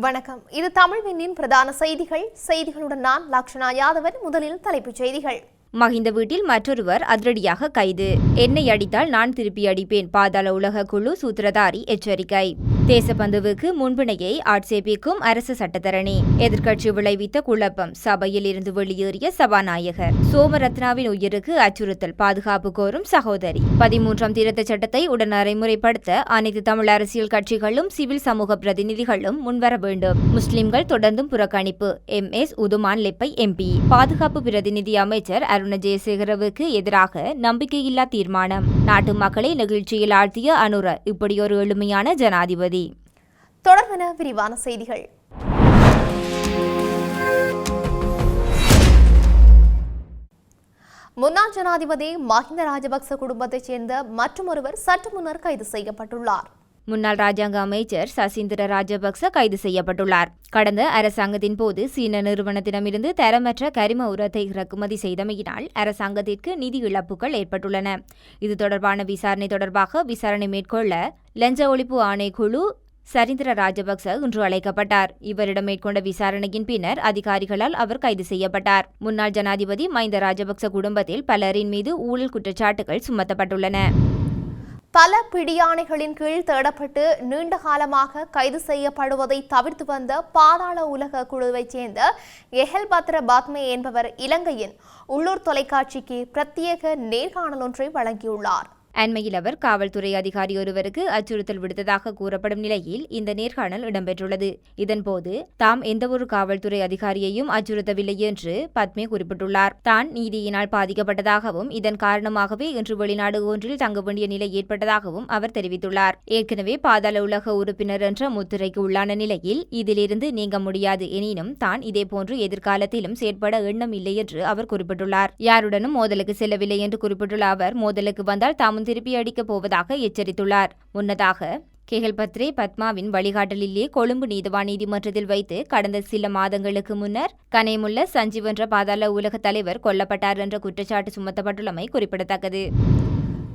வணக்கம். இது தமிழ்வினின் பிரதான செய்திகள். செய்திகளுடன் நான் லக்ஷனா யாதவன். முதலில் தலைப்புச் செய்திகள். மகிந்த வீட்டில் மற்றொருவர் அதிரடியாக கைது. என்னை அடித்தால் நான் திருப்பி அடிப்பேன். பாதாள உலக குழு சூத்திரதாரி எச்சரிக்கை. தேசபந்துவுக்கு முன்பிணையை ஆட்சேபிக்கும் அரசு சட்டத்தரணி. எதிர்க்கட்சி விளைவித்த குழப்பம். சபையில் இருந்து வெளியேறிய சபாநாயகர். சோமரத்னாவின் உயிருக்கு அச்சுறுத்தல். பாதுகாப்பு கோரும் சகோதரி. பதிமூன்றாம் திருத்த சட்டத்தை உடன் நடைமுறைப்படுத்த அனைத்து தமிழ் அரசியல் கட்சிகளும் சிவில் சமூக பிரதிநிதிகளும் முன்வர வேண்டும். முஸ்லிம்கள் தொடர்ந்தும் புறக்கணிப்பு. M. S. Uthuman Lebbe MP பாதுகாப்பு பிரதிநிதி அமைச்சர் அருண் ஜெயசேகரவுக்கு எதிராக நம்பிக்கையில்லா தீர்மானம். நாட்டு மக்களை நெகிழ்ச்சியில் ஆழ்த்திய அனுர இப்படியொரு எளிமையான ஜனாதிபதி. தொடர்பென விரிவான செய்திகள். முன்னாள் ஜனாதிபதி மஹிந்த ராஜபக்ச குடும்பத்தைச் சேர்ந்த மற்றொருவர் சற்று முன்னர் கைது செய்யப்பட்டுள்ளார். முன்னாள் ராஜாங்க அமைச்சர் சசீந்திர ராஜபக்ச கைது செய்யப்பட்டுள்ளார். கடந்த அரசாங்கத்தின் போது சீன நிறுவனத்திடமிருந்து தரமற்ற கரிம உரத்தை இறக்குமதி செய்தமையினால் அரசாங்கத்திற்கு நிதி இழப்புகள் ஏற்பட்டுள்ளன. இது தொடர்பான விசாரணை தொடர்பாக விசாரணை மேற்கொள்ள லஞ்ச ஒழிப்பு ஆணைக்குழு சரிந்திர ராஜபக்ச இன்று அழைக்கப்பட்டார். இவரிடம் மேற்கொண்ட விசாரணையின் பின்னர் அதிகாரிகளால் அவர் கைது செய்யப்பட்டார். முன்னாள் ஜனாதிபதி மஹிந்த ராஜபக்ச குடும்பத்தில் பலரின் மீது ஊழல் குற்றச்சாட்டுகள் சுமத்தப்பட்டுள்ளன. பல பிடியாணைகளின் கீழ் தேடப்பட்டு நீண்ட காலமாக கைது செய்யப்படுவதை தவிர்த்து வந்த பாதாள உலக குழுவைச் சேர்ந்த எஹல் பத்ர பாத்மே என்பவர் இலங்கையின் உள்ளூர் தொலைக்காட்சிக்கு பிரத்யேக நேர்காணல் ஒன்றை வழங்கியுள்ளார். அண்மையில் அவர் காவல்துறை அதிகாரி ஒருவருக்கு அச்சுறுத்தல் விடுத்ததாக கூறப்படும் நிலையில் இந்த நேர்காணல் இடம்பெற்றுள்ளது. இதன்போது தாம் எந்தவொரு காவல்துறை அதிகாரியையும் அச்சுறுத்தவில்லை என்று பத்மே குறிப்பிட்டுள்ளார். தான் நீதியினால் பாதிக்கப்பட்டதாகவும் இதன் காரணமாகவே இன்று வெளிநாடு ஒன்றில் தங்க வேண்டிய நிலை ஏற்பட்டதாகவும் அவர் தெரிவித்துள்ளார். ஏற்கனவே பாதாள உலக உறுப்பினர் என்ற முத்திரைக்கு உள்ளான நிலையில் இதிலிருந்து நீங்க முடியாது. எனினும் தான் இதேபோன்று எதிர்காலத்திலும் செயற்பட எண்ணம் இல்லை என்று அவர் குறிப்பிட்டுள்ளார். யாருடனும் மோதலுக்கு செல்லவில்லை என்று குறிப்பிட்டுள்ள அவர் மோதலுக்கு வந்தால் தாமும் திருப்பி அடிக்கப் போவதாக எச்சரித்துள்ளார். முன்னதாக கேகல் பத்ரே பத்மாவின் வழிகாட்டலிலே கொழும்பு நீதவான் நீதிமன்றத்தில் வைத்து கடந்த சில மாதங்களுக்கு முன்னர் கனேமுல்ல சஞ்சீவ் என்ற பாதாள உலக தலைவர் கொல்லப்பட்டார் என்ற குற்றச்சாட்டு சுமத்தப்பட்டுள்ளமை குறிப்பிடத்தக்கது.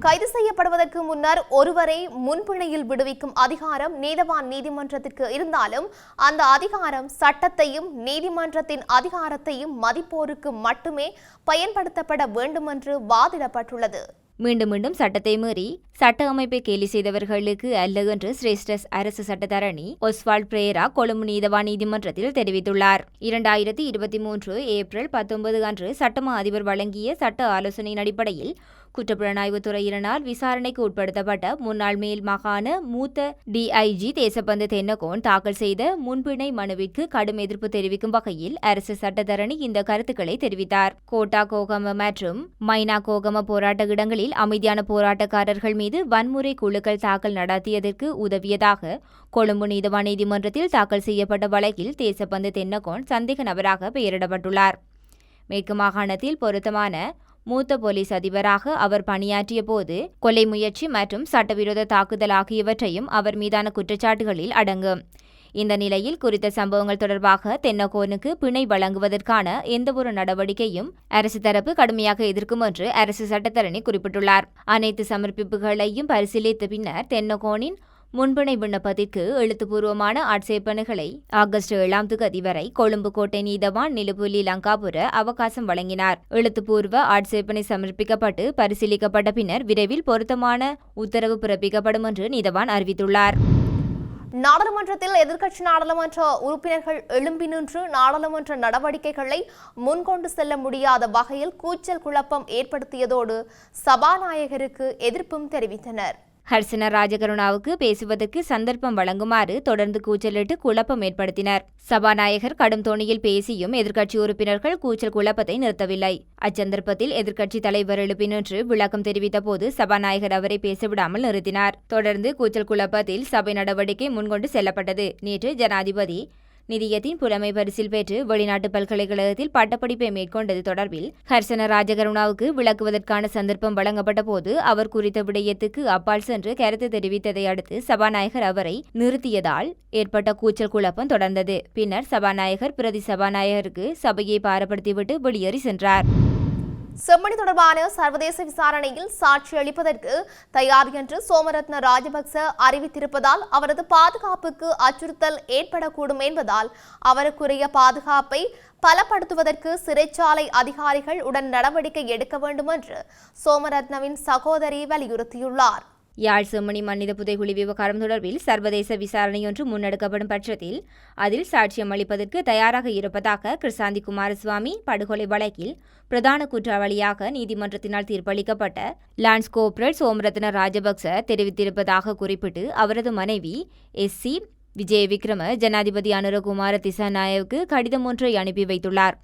கைது செய்யப்படுவதற்கு முன்னர் ஒருவரை முன்பிணையில் விடுவிக்கும் அதிகாரம் நீதவான் நீதிமன்றத்திற்கு இருந்தாலும் அந்த அதிகாரம் சட்டத்தையும் நீதிமன்றத்தின் அதிகாரத்தையும் மதிப்போருக்கு மட்டுமே பயன்படுத்தப்பட வேண்டுமென்று வாதிடப்பட்டுள்ளது. மீண்டும் மீண்டும் சட்டத்தை மீறி சட்ட அமைப்பை கேலி செய்தவர்களுக்கு அல்ல என்று சிரேஷ்ட அரசு சட்டத்தரணி ஒஸ்வால்ட் பிரேரா கொழும்பு நீதவா நீதிமன்றத்தில் தெரிவித்துள்ளார். இரண்டாயிரத்தி இருபத்தி மூன்று ஏப்ரல் பத்தொன்பது அன்று சட்டமா அதிபர் வழங்கிய சட்ட ஆலோசனையின் அடிப்படையில் குற்றப்புலனாய்வுத் துறையினரால் விசாரணைக்கு உட்படுத்தப்பட்ட முன்னாள் மேல் மாகாண மூத்த டிஐஜி தேசபந்து தென்னகோன் தாக்கல் செய்த முன்பிணை மனுவிற்கு கடும் எதிர்ப்பு தெரிவிக்கும் வகையில் அரசு சட்டத்தரணி இந்த கருத்துக்களை தெரிவித்தார். கோட்டா கோகம மற்றும் மைனா கோகம போராட்ட இடங்களில் அமைதியான போராட்டக்காரர்கள் மீது வன்முறை குழுக்கள் தாக்கல் நடத்தியதற்கு உதவியதாக கொழும்பு நீதவான் நீதிமன்றத்தில் தாக்கல் செய்யப்பட்ட வழக்கில் தேசபந்து தென்னகோன் சந்தேக நபராக பெயரிடப்பட்டுள்ளார். மேற்கு மாகாணத்தில் பொருத்தமான மூத்த போலீஸ் அதிபராக அவர் பணியாற்றிய போது கொலை முயற்சி மற்றும் சட்டவிரோத தாக்குதல் ஆகியவற்றையும் அவர் மீதான குற்றச்சாட்டுகளில் அடங்கும். இந்த நிலையில் குறித்த சம்பவங்கள் தொடர்பாக தென்னகோனுக்கு பிணை வழங்குவதற்கான எந்தவொரு நடவடிக்கையும் அரசு தரப்பு கடுமையாக எதிர்க்கும் என்று அரசு சட்டத்தரணி குறிப்பிட்டுள்ளார். அனைத்து சமர்ப்பிப்புகளையும் பரிசீலித்த பின்னர் தென்னகோனின் முன்பணை விண்ணப்பத்திற்கு எழுத்துப்பூர்வமான ஆட்சேபனைகளை ஆகஸ்ட் ஏழாம் தேதி வரை கொழும்பு கோட்டை நீதவான் நிலுபுலி லங்காபுர அவகாசம் வழங்கினார். எழுத்துப்பூர்வ ஆட்சேபனை சமர்ப்பிக்கப்பட்டு பரிசீலிக்கப்பட்ட பின்னர் விரைவில் பொருத்தமான உத்தரவு பிறப்பிக்கப்படும் என்று நீதவான் அறிவித்துள்ளார். நாடாளுமன்றத்தில் எதிர்க்கட்சி நாடாளுமன்ற உறுப்பினர்கள் எழும்பி நின்று நாடாளுமன்ற நடவடிக்கைகளை முன்கொண்டு செல்ல முடியாத வகையில் கூச்சல் குழப்பம் ஏற்படுத்தியதோடு சபாநாயகருக்கு எதிர்ப்பும் தெரிவித்தனர். ஹர்சன ராஜகருணாவுக்கு பேசுவதற்கு சந்தர்ப்பம் வழங்குமாறு தொடர்ந்து கூச்சலிட்டு குழப்பம் ஏற்படுத்தினர். சபாநாயகர் கடும் தோணியில் பேசியும் எதிர்க்கட்சி உறுப்பினர்கள் கூச்சல் குழப்பத்தை நிறுத்தவில்லை. அச்சந்தர்ப்பத்தில் எதிர்க்கட்சி தலைவர் எழுப்பி நின்று விளக்கம் தெரிவித்த போது சபாநாயகர் அவரை பேசவிடாமல் நிறுத்தினார். தொடர்ந்து கூச்சல் குழப்பத்தில் சபை நடவடிக்கை முன்கொண்டு செல்லப்பட்டது. நேற்று ஜனாதிபதி நிதியத்தின் புலமை பரிசில் பெற்று வெளிநாட்டு பல்கலைக்கழகத்தில் பட்டப்படிப்பை மேற்கொண்டது தொடர்பில் ஹர்சன ராஜகருணாவுக்கு விளக்குவதற்கான சந்தர்ப்பம் வழங்கப்பட்ட போது அவர் குறித்த விடயத்துக்கு அப்பால் சென்று கருத்து தெரிவித்ததை அடுத்து சபாநாயகர் அவரை நிறுத்தியதால் ஏற்பட்ட கூச்சல் குழப்பம் தொடர்ந்தது. பின்னர் சபாநாயகர் பிரதி சபாநாயகருக்கு சபையை பாரப்படுத்திவிட்டு வெளியேறி சென்றார். செம்மணி தொடர்பான சர்வதேச விசாரணையில் சாட்சி அளிப்பதற்கு தயார் என்று சோமரத்ன ராஜபக்ச அறிவித்திருப்பதால் அவரது பாதுகாப்புக்கு அச்சுறுத்தல் ஏற்படக்கூடும் என்பதால் அவருக்குரிய பாதுகாப்பை பலப்படுத்துவதற்கு சிறைச்சாலை அதிகாரிகள் உடன் நடவடிக்கை எடுக்க வேண்டும் என்று சோமரத்னவின் சகோதரி வலியுறுத்தியுள்ளார். யாழ் செம்மணி மனித புதைகுழி விவகாரம் தொடர்பில் சர்வதேச விசாரணையொன்று முன்னெடுக்கப்படும் பட்சத்தில் அதில் சாட்சியம் அளிப்பதற்கு தயாராக இருப்பதாக கிருசாந்தி குமாரசுவாமி படுகொலை வழக்கில் பிரதான குற்றவாளியாக நீதிமன்றத்தினால் தீர்ப்பளிக்கப்பட்ட லான்ஸ் கோப்ரல் சோமரத்ன ராஜபக்ச தெரிவித்திருப்பதாக குறிப்பிட்டு அவரது மனைவி எஸ் சி விஜய விக்ரம ஜனாதிபதி அனுரகுமார திசாநாயவுக்கு கடிதம் ஒன்றை அனுப்பி வைத்துள்ளார்.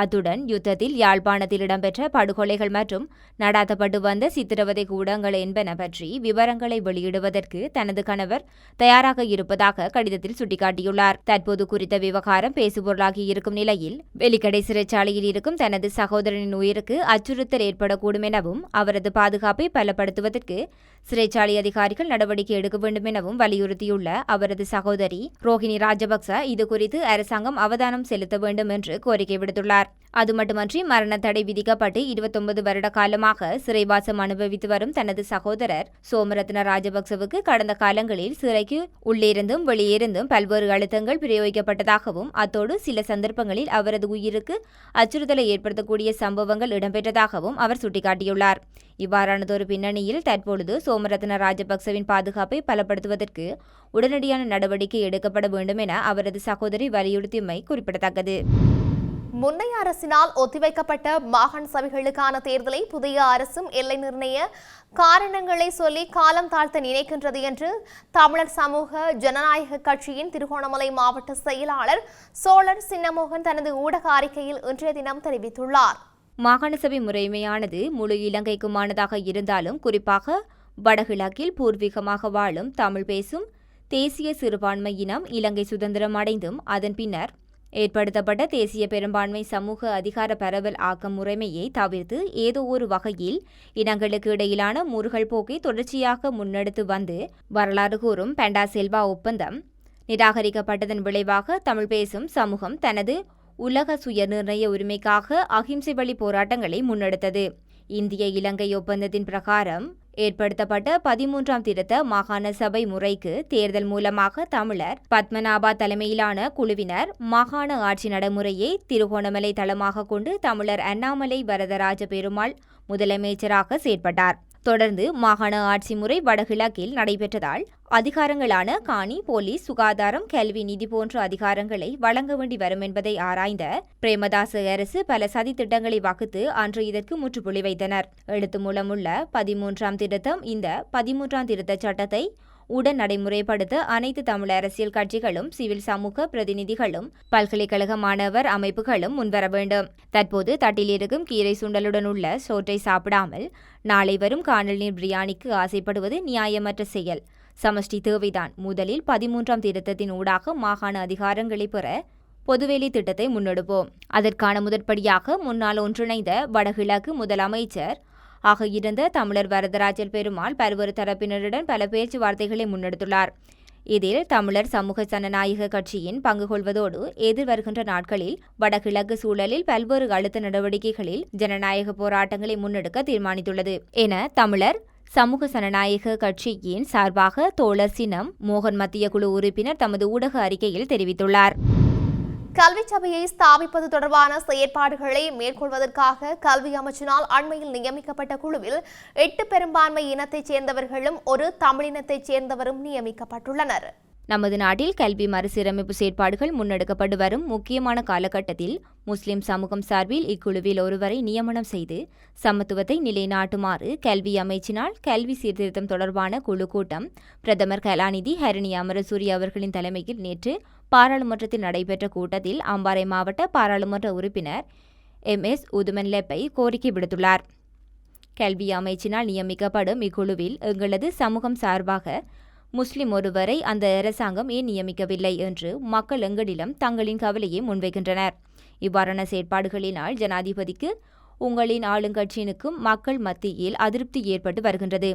அத்துடன் யுத்தத்தில் யாழ்ப்பாணத்தில் இடம்பெற்ற படுகொலைகள் மற்றும் நடாத்தப்பட்டு வந்த சித்திரவதை கூடங்கள் என்பன பற்றி விவரங்களை வெளியிடுவதற்கு தனது கணவர் தயாராக இருப்பதாக கடிதத்தில் சுட்டிக்காட்டியுள்ளார். தற்போது குறித்த விவகாரம் பேசுபொருளாகி இருக்கும் நிலையில் வெலிக்கடை சிறைச்சாலையில் இருக்கும் தனது சகோதரனின் உயிருக்கு அச்சுறுத்தல் ஏற்படக்கூடும் எனவும் அவரது பாதுகாப்பை பலப்படுத்துவதற்கு சிறைச்சாலை அதிகாரிகள் நடவடிக்கை எடுக்க வேண்டும் எனவும் வலியுறுத்தியுள்ள அவரது சகோதரி ரோஹிணி ராஜபக்ச இதுகுறித்து அரசாங்கம் அவதானம் செலுத்த வேண்டும் என்று கோரிக்கை விடுத்துள்ளார். அது மட்டுமன்றி மரண தடை விதிக்கப்பட்டு இருபத்தொன்பது வருட காலமாக சிறைவாசம் அனுபவித்து வரும் தனது சகோதரர் சோமரத்ன ராஜபக்சவுக்கு கடந்த காலங்களில் சிறைக்கு உள்ளிருந்தும் வெளியிருந்தும் பல்வேறு அழுத்தங்கள் பிரயோகிக்கப்பட்டதாகவும் அத்தோடு சில சந்தர்ப்பங்களில் அவரது உயிருக்கு அச்சுறுத்தலை ஏற்படுத்தக்கூடிய சம்பவங்கள் இடம்பெற்றதாகவும் அவர் சுட்டிக்காட்டியுள்ளார். இவ்வாறானதொரு பின்னணியில் தற்பொழுது சோமரத்ன ராஜபக்சவின் பாதுகாப்பை பலப்படுத்துவதற்கு உடனடியான நடவடிக்கை எடுக்கப்பட வேண்டும் என அவரது சகோதரி வலியுறுத்தியமை குறிப்பிடத்தக்கது. முன்னைய அரசினால் ஒத்திவைக்கப்பட்ட மாகாண சபைகளுக்கான தேர்தலை புதிய அரசும் எல்லை நிர்ணய காரணங்களை சொல்லி காலம் தாழ்த்த நினைக்கின்றது என்று தமிழர் சமூக ஜனநாயக கட்சியின் திருகோணமலை மாவட்ட செயலாளர் சோழர் சின்னமோகன் தனது ஊடக அறிக்கையில் இன்றைய தினம் தெரிவித்துள்ளார். மாகாண சபை முறைமையானது முழு இலங்கைக்குமானதாக இருந்தாலும் குறிப்பாக வடகிழக்கில் பூர்வீகமாக வாழும் தமிழ் பேசும் தேசிய சிறுபான்மை இனம் இலங்கை சுதந்திரம் அடைந்தும் அதன் பின்னர் ஏற்படுத்தப்பட்ட தேசிய பெரும்பான்மை சமூக அதிகார பரவல் ஆக்கம் முறைமையை தவிர்த்து ஏதோ ஒரு வகையில் இனங்களுக்கு இடையிலான முருகல் போக்கை தொடர்ச்சியாக முன்னெடுத்து வந்து வரலாறு கூறும் பெண்டா செல்வா ஒப்பந்தம் நிராகரிக்கப்பட்டதன் விளைவாக தமிழ் பேசும் சமூகம் தனது உலக சுயநிர்ணய உரிமைக்காக அகிம்சை வழி போராட்டங்களை முன்னெடுத்தது. இந்திய இலங்கை ஒப்பந்தத்தின் பிரகாரம் ஏற்படுத்தப்பட்ட பதிமூன்றாம் திருத்த மாகாண சபை முறைக்கு தேர்தல் மூலமாக தமிழர் பத்மநாபா தலைமையிலான குழுவினர் மாகாண ஆட்சி நடைமுறையை திருகோணமலை தளமாக கொண்டு தமிழர் அண்ணாமலை வரதராஜ பெருமாள் முதலமைச்சராக செயற்பட்டார். தொடர்ந்து மாகாண ஆட்சி முறை வடகிழக்கில் நடைபெற்றதால் அதிகாரங்களான காணி போலீஸ் சுகாதாரம் கல்வி நிதி போன்ற அதிகாரங்களை வழங்க வேண்டி வரும் என்பதை ஆராய்ந்த பிரேமதாச அரசு பல சதி திட்டங்களை வகுத்து அன்று இதற்கு முற்றுப்புள்ளி வைத்தனர். எழுத்து மூலமுள்ள பதிமூன்றாம் திருத்தம் இந்த பதிமூன்றாம் திருத்த சட்டத்தை உடன் நடைமுறைப்படுத்த அனைத்து தமிழ் அரசியல் கட்சிகளும் சிவில் சமூக பிரதிநிதிகளும் பல்கலைக்கழக மாணவர் அமைப்புகளும் முன்வர வேண்டும். தற்போது தட்டில் இருக்கும் கீரை சுண்டலுடன் உள்ள சோற்றை சாப்பிடாமல் நாளை வரும் காணல் நீர் பிரியாணிக்கு ஆசைப்படுவது நியாயமற்ற செயல். சமஷ்டி தேவைதான். முதலில் பதிமூன்றாம் திருத்தத்தின் ஊடாக மாகாண அதிகாரங்களை பெற பொதுவெளி திட்டத்தை முன்னெடுப்போம். அதற்கான முதற்படியாக முன்னாள் ஒன்றிணைந்த வடகிழக்கு முதலமைச்சர் ஆக இருந்த தமிழர் வரதராஜல் பெருமாள் பல்வேறு தரப்பினருடன் பல பேச்சுவார்த்தைகளை முன்னெடுத்துள்ளார். இதில் தமிழர் சமூக ஜனநாயக கட்சியின் பங்கு கொள்வதோடு எதிர்வருகின்ற நாட்களில் வடகிழக்கு சூழலில் பல்வேறு அழுத்த நடவடிக்கைகளில் ஜனநாயக போராட்டங்களை முன்னெடுக்க தீர்மானித்துள்ளது. என தமிழர் சமூக ஜனநாயக கட்சியின் சார்பாக தோழர் சினம் மோகன் மத்திய குழு உறுப்பினர் தமது ஊடக அறிக்கையில் தெரிவித்துள்ளார். கல்வி சபையை ஸ்தாபிப்பது தொடர்பான செயற்பாடுகளை மேற்கொள்வதற்காக கல்வி அமைச்சினால் அண்மையில் நியமிக்கப்பட்ட குழுவில் எட்டு பெரும்பான்மை இனத்தைச் சேர்ந்தவர்களும் ஒரு தமிழினத்தைச் சேர்ந்தவரும் நியமிக்கப்பட்டுள்ளனர். நமது நாட்டில் கல்வி மறுசீரமைப்பு செயற்பாடுகள் முன்னெடுக்கப்பட்டு வரும் முக்கியமான காலகட்டத்தில் முஸ்லிம் சமூகம் சார்பில் இக்குழுவில் ஒருவரை நியமனம் செய்து சமத்துவத்தை நிலைநாட்டுமாறு கல்வி அமைச்சினால் கல்வி சீர்திருத்தம் தொடர்பான குழு கூட்டம் பிரதமர் கலாநிதி ஹரிணி அமரசூரி அவர்களின் தலைமையில் நேற்று பாராளுமன்றத்தில் நடைபெற்ற கூட்டத்தில் அம்பாறை மாவட்ட பாராளுமன்ற உறுப்பினர் எம் எஸ் உதுமன் லெப்பை கோரிக்கை விடுத்துள்ளார். கல்வி அமைச்சினால் நியமிக்கப்படும் இக்குழுவில் எங்களது சமூகம் சார்பாக முஸ்லிம் ஒருவரை அந்த அரசாங்கம் ஏன் நியமிக்கவில்லை என்று மக்கள் எங்களிடம் தங்களின் கவலையை முன்வைக்கின்றனர். இவ்வாறான செயற்பாடுகளினால் ஜனாதிபதிக்கு உங்களின் ஆளுங்கட்சியினுக்கும் மக்கள் மத்தியில் அதிருப்தி ஏற்பட்டு வருகின்றது.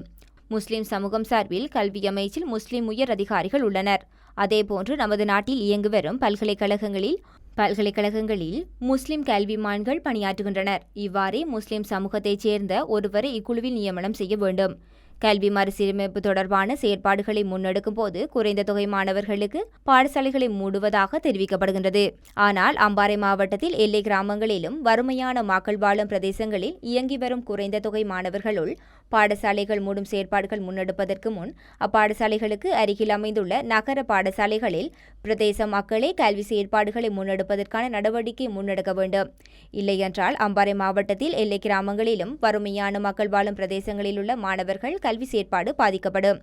முஸ்லிம் சமூகம் சார்பில் கல்வி அமைச்சில் முஸ்லிம் உயர் அதிகாரிகள் உள்ளனர். அதேபோன்று நமது நாட்டில் இயங்கி வரும் பல்கலைக்கழகங்களில் பல்கலைக்கழகங்களில் முஸ்லிம் கல்விமான்கள் பணியாற்றுகின்றனர். இவ்வாறே முஸ்லிம் சமூகத்தைச் சேர்ந்த ஒருவரை இக்குழுவில் நியமனம் செய்ய வேண்டும். கல்வி மறுசீரமைப்பு தொடர்பான செயற்பாடுகளை முன்னெடுக்கும் போது குறைந்த தொகை மாணவர்களுக்கு பாடசாலைகளை மூடுவதாக தெரிவிக்கப்படுகின்றது. ஆனால் அம்பாறை மாவட்டத்தில் எல்லை கிராமங்களிலும் வறுமையான மக்கள் வாழும் பிரதேசங்களில் இயங்கி வரும் குறைந்த தொகை மாணவர்களுள் பாடசாலைகள் மூடும் செயற்பாடுகள் முன்னெடுப்பதற்கு முன் அப்பாடசாலைகளுக்கு அருகில் அமைந்துள்ள நகர பாடசாலைகளில் பிரதேச மக்களே கல்வி செயற்பாடுகளை முன்னெடுப்பதற்கான நடவடிக்கை முன்னெடுக்க வேண்டும். இல்லையென்றால் அம்பாறை மாவட்டத்தில் எல்லை கிராமங்களிலும் வறுமையான மக்கள் வாழும் பிரதேசங்களில் உள்ள மாணவர்கள் கல்வி செயற்பாடு பாதிக்கப்படும்.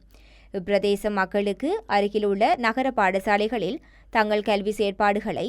இப்பிரதேச மக்களுக்கு அருகிலுள்ள நகர பாடசாலைகளில் தங்கள் கல்வி செயற்பாடுகளை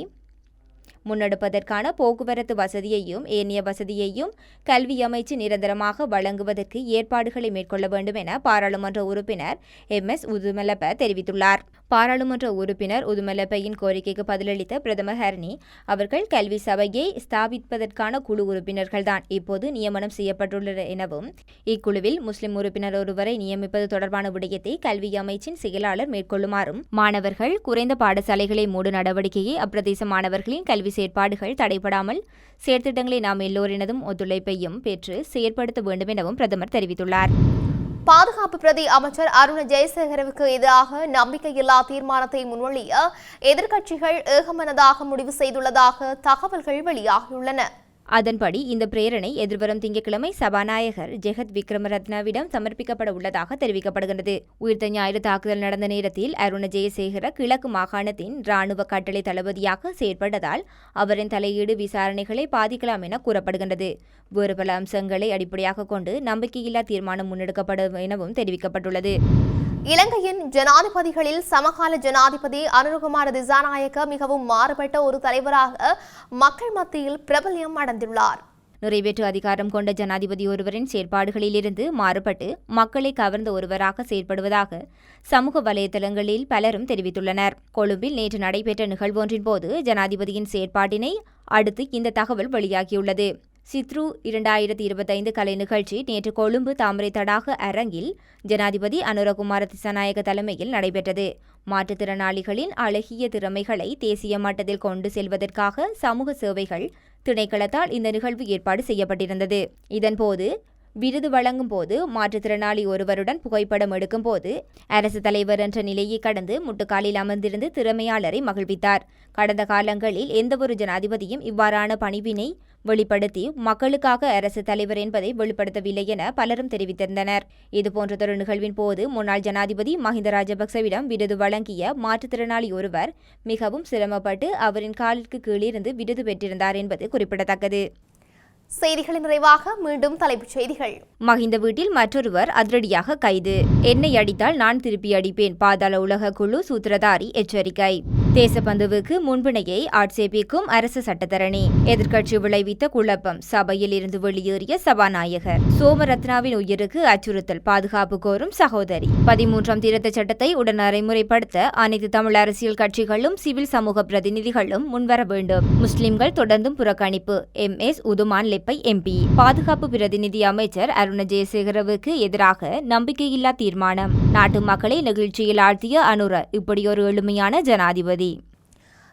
முன்னெடுப்பதற்கான போக்குவரத்து வசதியையும் ஏனைய வசதியையும் கல்வி அமைச்சு நிரந்தரமாக வழங்குவதற்கு ஏற்பாடுகளை மேற்கொள்ள வேண்டும் என பாராளுமன்ற உறுப்பினர் எம். எஸ். உதுமலப்ப தெரிவித்துள்ளார். பாராளுமன்ற உறுப்பினர் உதுமலப்பையின் கோரிக்கைக்கு பதிலளித்த பிரதமர் ஹரணி அவர்கள் கல்வி சபையை ஸ்தாபிப்பதற்கான குழு உறுப்பினர்கள்தான். இப்போது நியமனம் செய்யப்பட்டுள்ளனர் எனவும் இக்குழுவில் முஸ்லிம் உறுப்பினர் ஒருவரை நியமிப்பது தொடர்பான விடயத்தை கல்வி அமைச்சின் செயலாளர் மேற்கொள்ளுமாறும் மாணவர்கள் குறைந்த பாடசாலைகளை மூடு நடவடிக்கையை அப்பிரதேச மாணவர்களின் கல்வி செயற்பாடுகள் தடைபடாமல் செயற்திட்டங்களை நாம் எல்லோரினதும் ஒத்துழைப்பையும் பெற்று செயற்படுத்த வேண்டும் எனவும் பிரதமர் தெரிவித்துள்ளார். பாதுகாப்பு பிரதி அமைச்சர் அருண் ஜெயசேகரவுக்கு எதிராக நம்பிக்கையில்லா தீர்மானத்தை முன்மொழிய எதிர்க்கட்சிகள் ஏகமனதாக முடிவு செய்துள்ளதாக தகவல்கள் வெளியாகியுள்ளன. அதன்படி இந்த பிரேரணை எதிர்வரும் திங்கட்கிழமை சபாநாயகர் ஜெகத் விக்ரமரத்னவிடம் சமர்ப்பிக்கப்பட உள்ளதாக தெரிவிக்கப்படுகிறது உயிர்த்த ஞாயிறு தாக்குதல் நடந்த நேரத்தில் அருண ஜெயசேகர கிழக்கு மாகாணத்தின் ராணுவ கட்டளை தளபதியாக செயற்பட்டதால் அவரின் தலையீடு விசாரணைகளை பாதிக்கலாம் என கூறப்படுகின்றது. வேறு பல அம்சங்களை அடிப்படையாக கொண்டு நம்பிக்கையில்லா தீர்மானம் முன்னெடுக்கப்படும் எனவும் தெரிவிக்கப்பட்டுள்ளது. இலங்கையின் ஜனாதிபதிகளில் சமகால ஜனாதிபதி அனுரகுமார திசாநாயக்க மிகவும் மாறுபட்ட ஒரு தலைவராக மக்கள் மத்தியில் பிரபல்யம் அடைந்துள்ளார். நிறைவேற்று அதிகாரம் கொண்ட ஜனாதிபதி ஒருவரின் செயற்பாடுகளிலிருந்து மாறுபட்டு மக்களை கவர்ந்த ஒருவராக செயற்படுவதாக சமூக வலைதளங்களில் பலரும் தெரிவித்துள்ளனர். கொழும்பில் நேற்று நடைபெற்ற நிகழ்வொன்றின் போது ஜனாதிபதியின் செயற்பாட்டினை அடுத்து இந்த தகவல் வெளியாகியுள்ளது. சித்ரு இரண்டாயிரத்தி இருபத்தைந்து கலை நிகழ்ச்சி நேற்று கொழும்பு தாமரை தடாக அரங்கில் ஜனாதிபதி அனுரகுமார திசாநாயக தலைமையில் நடைபெற்றது. மாற்றுத்திறனாளிகளின் அழகிய திறமைகளை தேசிய மட்டத்தில் கொண்டு செல்வதற்காக சமூக சேவைகள் திணைக்களத்தால் இந்த நிகழ்வு ஏற்பாடு செய்யப்பட்டிருந்தது. இதன்போது விருது வழங்கும் போது மாற்றுத்திறனாளி ஒருவருடன் புகைப்படம் எடுக்கும் போது அரசு தலைவர் என்ற நிலையை கடந்து முட்டுக்காலில் அமர்ந்திருந்து திறமையாளரை மகிழ்வித்தார். கடந்த காலங்களில் எந்தவொரு ஜனாதிபதியும் இவ்வாறான பணிவினை வெளிப்படுத்தி மக்களுக்காக அரசு தலைவர் என்பதை வெளிப்படுத்தவில்லை என பலரும் தெரிவித்திருந்தனர். இதுபோன்றதொரு நிகழ்வின் போது முன்னாள் ஜனாதிபதி மஹிந்த ராஜபக்சவிடம் விருது வழங்கிய மாற்றுத்திறனாளி ஒருவர் மிகவும் சிரமப்பட்டு அவரின் காலிற்கு கீழிருந்து விருது பெற்றிருந்தார் என்பது குறிப்பிடத்தக்கது. செய்திகளின் நிறைவாக மீண்டும் தலைப்புச் செய்திகள். மஹிந்த வீட்டில் மற்றொருவர் அதிரடியாக கைது. என்னை அடித்தால் நான் திருப்பி அடிப்பேன். பாதாள உலக குழு சூத்திரதாரி எச்சரிக்கை. தேசபந்துவுக்கு முன்பிணையை ஆட்சேபிக்கும் அரசு சட்டத்தரணி. எதிர்க்கட்சி விளைவித்த குழப்பம். சபையில் இருந்து வெளியேறிய சபாநாயகர். சோமரத்னாவின் உயிருக்கு அச்சுறுத்தல். பாதுகாப்பு கோரும் சகோதரி. பதிமூன்றாம் திருத்த சட்டத்தை உடன் நடைமுறைப்படுத்த அனைத்து தமிழ் அரசியல் கட்சிகளும் சிவில் சமூக பிரதிநிதிகளும் முன்வர வேண்டும். முஸ்லிம்கள் தொடர்ந்தும் புறக்கணிப்பு. M. S. Uthuman Lebbe MP பாதுகாப்பு பிரதிநிதி அமைச்சர் அருண ஜெயசேகரவுக்கு எதிராக நம்பிக்கையில்லா தீர்மானம். நாட்டு மக்களை நெகிழ்ச்சியில் ஆழ்த்திய அனுர இப்படியொரு எளிமையான ஜனாதிபதி.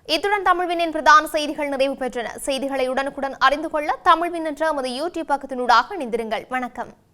இத்துடன் தமிழ்வினின் பிரதான செய்திகள் நிறைவு பெற்றன. செய்திகளை உடனுக்குடன் அறிந்து கொள்ள தமிழ்வின் என்ற நமது யூடியூப் பக்கத்தினூடாக இணைந்திருங்கள். வணக்கம்.